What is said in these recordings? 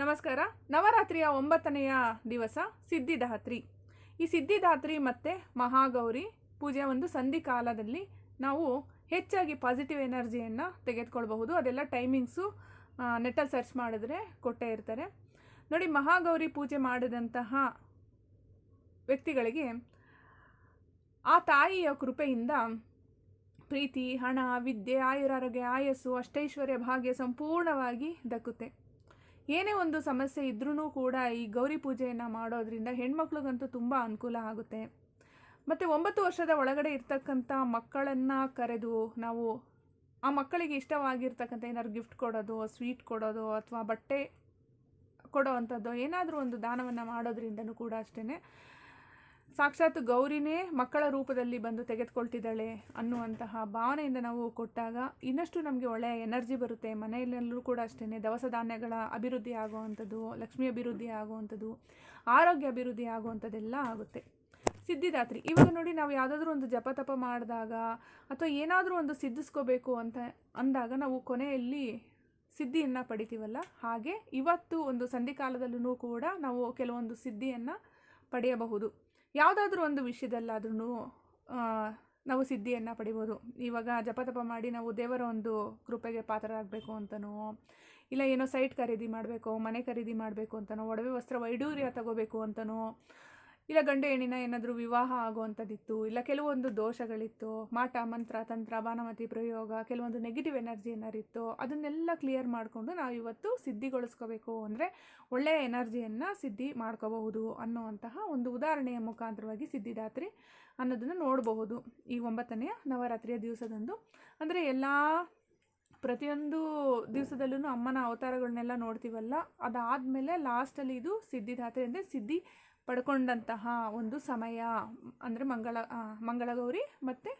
ನಮಸ್ಕಾರ. ನವರಾತ್ರಿಯ ಒಂಬತ್ತನೆಯ ದಿವಸ ಸಿದ್ಧಿದಾತ್ರಿ ಈ ಸಿದ್ಧಿದಾತ್ರಿ ಮತ್ತು ಮಹಾಗೌರಿ ಪೂಜೆ ಒಂದು ಸಂಧಿ ಕಾಲದಲ್ಲಿ ನಾವು ಹೆಚ್ಚಾಗಿ ಪಾಸಿಟಿವ್ ಎನರ್ಜಿಯನ್ನು ತೆಗೆದುಕೊಳ್ಬಹುದು. ಅದೆಲ್ಲ ಟೈಮಿಂಗ್ಸು ನೆಟ್ಟಲ್ಲಿ ಸರ್ಚ್ ಮಾಡಿದ್ರೆ ಕೊಟ್ಟೇ ಇರ್ತಾರೆ. ನೋಡಿ, ಮಹಾಗೌರಿ ಪೂಜೆ ಮಾಡಿದಂತಹ ವ್ಯಕ್ತಿಗಳಿಗೆ ಆ ತಾಯಿಯ ಕೃಪೆಯಿಂದ ಪ್ರೀತಿ, ಹಣ, ವಿದ್ಯೆ, ಆಯುರಾರೋಗ್ಯ, ಆಯಸ್ಸು, ಅಷ್ಟೈಶ್ವರ್ಯ, ಭಾಗ್ಯ ಸಂಪೂರ್ಣವಾಗಿ ದಕ್ಕುತ್ತೆ. ಏನೇ ಒಂದು ಸಮಸ್ಯೆ ಇದ್ರೂ ಕೂಡ ಈ ಗೌರಿ ಪೂಜೆಯನ್ನು ಮಾಡೋದ್ರಿಂದ ಹೆಣ್ಮಕ್ಳಿಗಂತೂ ತುಂಬ ಅನುಕೂಲ ಆಗುತ್ತೆ. ಮತ್ತು ಒಂಬತ್ತು ವರ್ಷದ ಒಳಗಡೆ ಇರ್ತಕ್ಕಂಥ ಮಕ್ಕಳನ್ನು ಕರೆದು ನಾವು ಆ ಮಕ್ಕಳಿಗೆ ಇಷ್ಟವಾಗಿರ್ತಕ್ಕಂಥ ಏನಾದ್ರು ಗಿಫ್ಟ್ ಕೊಡೋದು ಸ್ವೀಟ್ ಕೊಡೋದು ಅಥವಾ ಬಟ್ಟೆ ಕೊಡೋ ಅಂಥದ್ದು ಏನಾದರೂ ಒಂದು ದಾನವನ್ನು ಮಾಡೋದ್ರಿಂದನೂ ಕೂಡ ಅಷ್ಟೇ ಸಾಕ್ಷಾತ್ ಗೌರಿನೇ ಮಕ್ಕಳ ರೂಪದಲ್ಲಿ ಬಂದು ತೆಗೆದುಕೊಳ್ತಿದ್ದಾಳೆ ಅನ್ನುವಂತಹ ಭಾವನೆಯಿಂದ ನಾವು ಕೊಟ್ಟಾಗ ಇನ್ನಷ್ಟು ನಮಗೆ ಒಳ್ಳೆಯ ಎನರ್ಜಿ ಬರುತ್ತೆ. ಮನೆಯಲ್ಲೂ ಕೂಡ ಅಷ್ಟೇ ದವಸ ಧಾನ್ಯಗಳ ಅಭಿವೃದ್ಧಿ ಆಗುವಂಥದ್ದು, ಲಕ್ಷ್ಮಿ ಅಭಿವೃದ್ಧಿ ಆಗುವಂಥದ್ದು, ಆರೋಗ್ಯ ಅಭಿವೃದ್ಧಿ ಆಗುವಂಥದ್ದೆಲ್ಲ ಆಗುತ್ತೆ. ಸಿದ್ಧಿದಾತ್ರಿ, ಇವಾಗ ನೋಡಿ ನಾವು ಯಾವುದಾದ್ರೂ ಒಂದು ಜಪ ತಪ ಮಾಡಿದಾಗ ಅಥವಾ ಏನಾದರೂ ಒಂದು ಸಿದ್ಧಿಸ್ಕೋಬೇಕು ಅಂತ ಅಂದಾಗ ನಾವು ಕೊನೆಯಲ್ಲಿ ಸಿದ್ಧಿಯನ್ನು ಪಡಿತೀವಲ್ಲ? ಹಾಗೆ ಇವತ್ತು ಒಂದು ಸಂಧಿಕಾಲದಲ್ಲೂ ಕೂಡ ನಾವು ಕೆಲವೊಂದು ಸಿದ್ಧಿಯನ್ನು ಪಡೆಯಬಹುದು. ಯಾವುದಾದ್ರೂ ಒಂದು ವಿಷಯದಲ್ಲಾದ್ರೂ ನಾವು ಸಿದ್ಧಿಯನ್ನು ಪಡಿಬೋದು. ಇವಾಗ ಜಪತಪ ಮಾಡಿ ನಾವು ದೇವರ ಒಂದು ಕೃಪೆಗೆ ಪಾತ್ರರಾಗಬೇಕು ಅಂತನೋ, ಇಲ್ಲ ಏನೋ ಸೈಟ್ ಖರೀದಿ ಮಾಡಬೇಕು, ಮನೆ ಖರೀದಿ ಮಾಡಬೇಕು ಅಂತನೋ, ಒಡವೆ ವಸ್ತ್ರ ವೈಡೂರ್ಯ ತಗೋಬೇಕು ಅಂತನೋ ಇಲ್ಲ ಗಂಡು ಹೆಣ್ಣಿನ ಏನಾದರೂ ವಿವಾಹ ಆಗುವಂಥದ್ದಿತ್ತು, ಇಲ್ಲ ಕೆಲವೊಂದು ದೋಷಗಳಿತ್ತು, ಮಾಟ, ಮಂತ್ರ, ತಂತ್ರ ಬಾನಮತಿ ಪ್ರಯೋಗ, ಕೆಲವೊಂದು ನೆಗೆಟಿವ್ ಎನರ್ಜಿ ಏನಾರಿತ್ತು ಅದನ್ನೆಲ್ಲ ಕ್ಲಿಯರ್ ಮಾಡಿಕೊಂಡು ನಾವು ಇವತ್ತು ಸಿದ್ಧಿಗೊಳಿಸ್ಕೋಬೇಕು ಅಂದರೆ ಒಳ್ಳೆಯ ಎನರ್ಜಿಯನ್ನು ಸಿದ್ಧಿ ಮಾಡ್ಕೋಬಹುದು ಅನ್ನುವಂತಹ ಒಂದು ಉದಾಹರಣೆಯ ಮುಖಾಂತರವಾಗಿ ಸಿದ್ಧಿದಾತ್ರಿ ಅನ್ನೋದನ್ನು ನೋಡಬಹುದು. ಈ ಒಂಬತ್ತನೆಯ ನವರಾತ್ರಿಯ ದಿವಸದಂದು ಅಂದರೆ ಎಲ್ಲ ಪ್ರತಿಯೊಂದು ದಿವಸದಲ್ಲೂ ಅಮ್ಮನ ಅವತಾರಗಳನ್ನೆಲ್ಲ ನೋಡ್ತೀವಲ್ಲ, ಅದಾದಮೇಲೆ ಲಾಸ್ಟಲ್ಲಿ ಇದು ಸಿದ್ಧಿದಾತ್ರಿ ಅಂದರೆ ಸಿದ್ಧಿ ಪಡ್ಕೊಂಡಂತಹ ಒಂದು ಸಮಯ, ಅಂದರೆ ಮಂಗಳ ಮಂಗಳಗೌರಿ ಮತ್ತು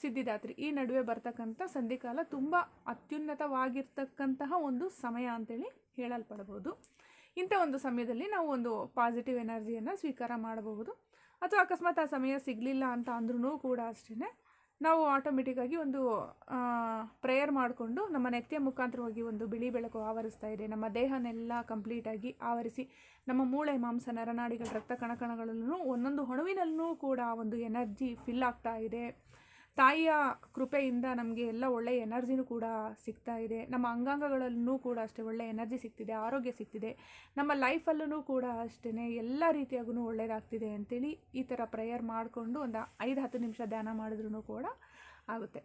ಸಿದ್ಧಿದಾತ್ರಿ. ಈ ನಡುವೆ ಬರ್ತಕ್ಕಂಥ ಸಂಧಿಕಾಲ ತುಂಬ ಅತ್ಯುನ್ನತವಾಗಿರ್ತಕ್ಕಂತಹ ಒಂದು ಸಮಯ ಅಂತೇಳಿ ಹೇಳಲ್ಪಡ್ಬೋದು ಇಂಥ ಒಂದು ಸಮಯದಲ್ಲಿ ನಾವು ಒಂದು ಪಾಸಿಟಿವ್ ಎನರ್ಜಿಯನ್ನು ಸ್ವೀಕಾರ ಮಾಡಬಹುದು. ಅಥವಾ ಅಕಸ್ಮಾತ್ ಆ ಸಮಯ ಸಿಗಲಿಲ್ಲ ಅಂತ ಅಂದ್ರೂ ಕೂಡ ಅಷ್ಟೇ ನಾವು ಆಟೋಮೆಟಿಕ್ಕಾಗಿ ಒಂದು ಪ್ರೇಯರ್ ಮಾಡಿಕೊಂಡು ನಮ್ಮ ನೆತ್ತಿಯ ಮುಖಾಂತರವಾಗಿ ಒಂದು ಬಿಳಿ ಬೆಳಕು ಆವರಿಸ್ತಾ ಇದೆ. ನಮ್ಮ ದೇಹನೆಲ್ಲ ಕಂಪ್ಲೀಟಾಗಿ ಆವರಿಸಿ, ನಮ್ಮ ಮೂಳೆ, ಮಾಂಸ, ನರನಾಡಿಗಳ ರಕ್ತ ಕಣಕಣಗಳಲ್ಲೂ ಒಂದೊಂದು ಹೊಣುವಿನಲ್ಲೂ ಕೂಡ ಒಂದು ಎನರ್ಜಿ ಫಿಲ್ ಆಗ್ತಾ ಇದೆ. ತಾಯಿಯ ಕೃಪೆಯಿಂದ ನಮಗೆ ಎಲ್ಲ ಒಳ್ಳೆಯ ಎನರ್ಜಿನೂ ಕೂಡ ಸಿಗ್ತಾ ಇದೆ. ನಮ್ಮ ಅಂಗಾಂಗಗಳಲ್ಲೂ ಕೂಡ ಅಷ್ಟೇ ಒಳ್ಳೆಯ ಎನರ್ಜಿ ಸಿಗ್ತಿದೆ, ಆರೋಗ್ಯ ಸಿಗ್ತಿದೆ. ನಮ್ಮ ಲೈಫಲ್ಲೂ ಕೂಡ ಅಷ್ಟೇ ಎಲ್ಲ ರೀತಿಯಾಗೂ ಒಳ್ಳೆಯದಾಗ್ತಿದೆ ಅಂತೇಳಿ ಈ ಥರ ಪ್ರೇಯರ್ ಮಾಡಿಕೊಂಡು ಒಂದು ಐದು ಹತ್ತು ನಿಮಿಷ ಧ್ಯಾನ ಮಾಡಿದ್ರೂ ಕೂಡ ಆಗುತ್ತೆ.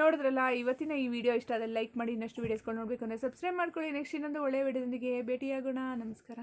ನೋಡಿದ್ರಲ್ಲ, ಇವತ್ತಿನ ಈ ವಿಡಿಯೋ ಇಷ್ಟ ಆದರೆ ಲೈಕ್ ಮಾಡಿ, ಇನ್ನಷ್ಟು ವೀಡಿಯೋಸ್ಗಳು ನೋಡಬೇಕು ಅಂದರೆ ಸಬ್ಸ್ಕ್ರೈಬ್ ಮಾಡ್ಕೊಳ್ಳಿ. ನೆಕ್ಸ್ಟ್ ಇನ್ನೊಂದು ಒಳ್ಳೆಯ ವಿಡಿಯೋದೊಂದಿಗೆ ಭೇಟಿಯಾಗೋಣ. ನಮಸ್ಕಾರ.